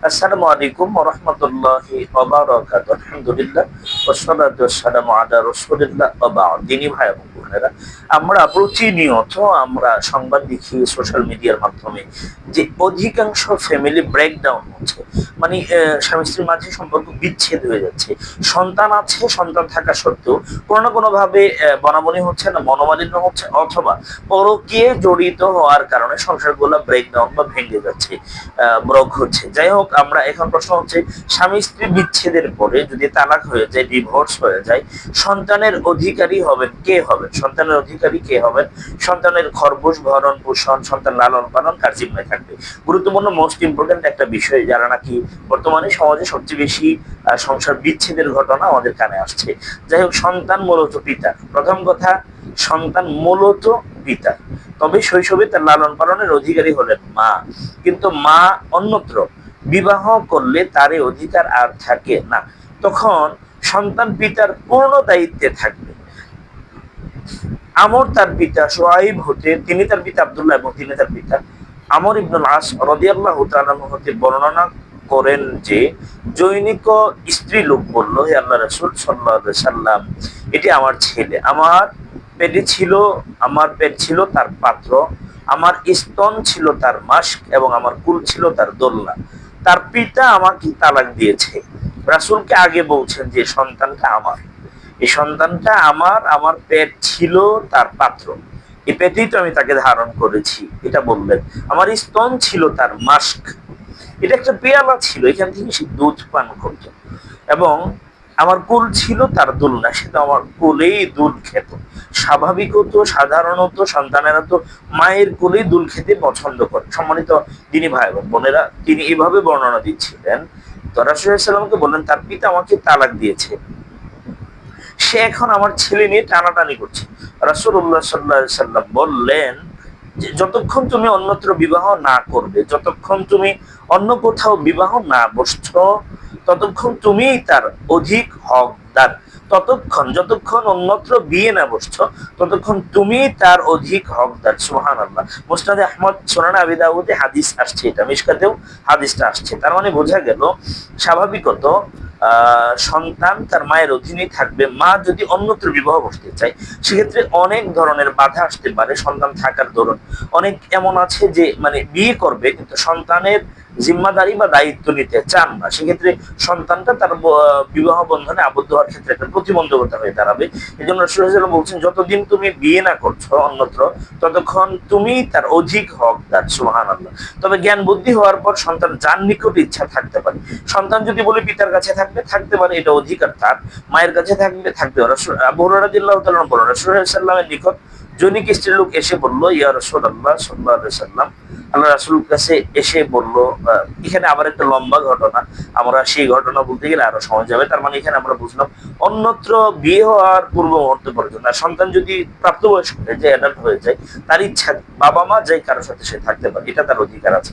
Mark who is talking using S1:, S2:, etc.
S1: আসসালামু আলাইকুম রহমতুল্লাহি আলহামদুলিল্লাহ ওয়াসসালাতু সালাম আদা রসুলিল্লাহ অবা দিনী ভাই বোনেরা আমরা প্রতিনিয়ত আমরা সংবাদ দেখি সোশ্যাল মিডিয়ার মাধ্যমে যে অধিকাংশ ফ্যামিলি ব্রেকডাউন হচ্ছে। মানে স্বামী স্ত্রীর মাঝে সম্পর্ক বিচ্ছেদ হয়ে যাচ্ছে। সন্তান আছে, সন্তান থাকা সত্ত্বেও কোনো না কোনো ভাবে বনাবনি হচ্ছে না, মনোমালিন্য হচ্ছে, অথবা পরকীয়ে জড়িত হওয়ার কারণে সংসারগুলো ব্রেকডাউন বা ভেঙে যাচ্ছে ব্রক হচ্ছে। যাই হোক, আমরা এখন প্রশ্ন হচ্ছে, স্বামী স্ত্রী বিচ্ছেদের পরে যদি তালাক হয়ে যায় ডিভোর্স হয়ে যায়, সন্তানের অধিকারী হবেন, কে হবেন? সন্তানের অধিকারী কে হবেন? সন্তানের খরগোশ ভরণ পোষণ, সন্তান লালন পালন, তার জিম্মায় থাকবে। গুরুত্বপূর্ণ মোস্ট ইম্পর্টেন্ট একটা বিষয়, যারা নাকি বর্তমানে সমাজে সবচেয়ে বেশি সংসার বিচ্ছেদের ঘটনা আমাদের কানে আসছে। যাই হোক, সন্তান মূলত পিতা। প্রথম কথা, সন্তান মূলত পিতা। তবে শৈশবে তার লালন পালনের অধিকারী হলেন মা। কিন্তু মা অন্যত্র, বিবাহ করলে তার অধিকার আর থাকে না। তখন সন্তান পিতার পূর্ণ দায়িত্বে থাকবে। আমর তার পিতা সোয়াইব হতে, তিনি তার পিতা আবদুল্লাহ এবং তিনি তার পিতা আমর ইবনুল আস রদিয়াল্লাহ হতে বর্ণনা করেন যে, জৈনিক স্ত্রী লোক বলল, হে আল্লাহ রসুল সাল্লাহ সাল্লাম এটি আমার ছেলে। আমার পেটে ছিল, আমার পেট ছিল তার পাত্র, আমার স্তন ছিল তার মাস্ক এবং আমার কুল ছিল তার দোলনা। তার পিতা আমাকে তালাক দিয়েছে। রাসূলকে আগে বলছেন যে, সন্তানটা আমার। এই সন্তানটা আমার আমার পেট ছিল তার পাত্র। এই পেটেই তো আমি তাকে ধারণ করেছি, এটা বললেন। আমার স্তন ছিল তার মাস্ক। এটা একটা পেয়ালা ছিল, এখান থেকে সে দুধ পান করত। এবং আমার কুল ছিল তার দুলনা, সে তো আমার কুলেই দুধ খেত। স্বাভাবিকত সাধারণত সন্তানেরা তো মায়ের কুলেই দুল খেতে পছন্দ করে। সম্মানিত তিনি ভাই এবং বোনেরা, তিনি এভাবে বর্ণনা দিচ্ছিলেন। তো রাসুলামকে বললেন, তার পিতা আমাকে তালাক দিয়েছে। সে এখন আমার ছেলে নিয়ে টানাটানি করছে। রাসুল্লাহ সাল্লাহ সাল্লাম বললেন যে, যতক্ষণ তুমি অন্যত্র বিবাহ না করবে, যতক্ষণ তুমি অন্য কোথাও বিবাহ না বসছ, ততক্ষণ তুমি তার অধিক হকদার। ততক্ষণ, যতক্ষণ অন্যত্র বিয়ে না বসছ, ততক্ষণ তুমি তার অধিক হকদার। সুহান আল্লাহ মুস্তাদে আহমদ সোনান আবিদাউদে হাদিস আসছে এটা মিসকাতেও হাদিসটা আসছে। তার মানে বোঝা গেল, স্বাভাবিকত সন্তান তার মায়ের অধীনে থাকবে। মা যদি অন্যত্র বিবাহ করতে চায়, সেক্ষেত্রে অনেক ধরনের বাধা আসতে পারে সন্তান থাকার দরুন। অনেক এমন আছে যে মানে বিয়ে করবে, কিন্তু সন্তানের জিম্মাদারি বা দায়িত্ব নিতে চান না। সেক্ষেত্রে সন্তানটা তার বিবাহ বন্ধনে আবদ্ধ হওয়ার ক্ষেত্রে একটা প্রতিবন্ধকতা হয়ে দাঁড়াবে। এই জন্য রসুল্লাহ বলছেন, যতদিন তুমি বিয়ে না করছ অন্যত্র, ততক্ষণ তুমি তার অধিক হকদার সুহান আল্লাহ তবে জ্ঞান বুদ্ধি হওয়ার পর সন্তান যার নিকট ইচ্ছা থাকতে পারে। সন্তান যদি বলে পিতার কাছে থাকবে, থাকতে পারে, এটা অধিকার তার। মায়ের কাছে থাকবে, থাকতে পারে। বহুরাদিল্লাহ তাল্লাম বলো রসুল্লাহ সাল্লামের নিকট জৈনিক স্ত্রী লোক এসে বলল, ইয়া রসুল আল্লাহ সাল্লাহ আল্লাহ রাসুল কাছে এসে বলল এখানে আবার একটা লম্বা ঘটনা। আমরা সেই ঘটনা বলতে গেলে আরও সময় যাবে। তার মানে এখানে আমরা বুঝলাম, অন্যত্র বিয়ে হওয়ার পূর্ব মুহূর্ত পর্যন্ত। আর সন্তান যদি প্রাপ্তবয়স্ক হয়ে যায় অ্যাডাল্ট হয়ে যায়, তার ইচ্ছা বাবা মা যাই কারোর সাথে সে থাকতে পারে, এটা তার অধিকার আছে।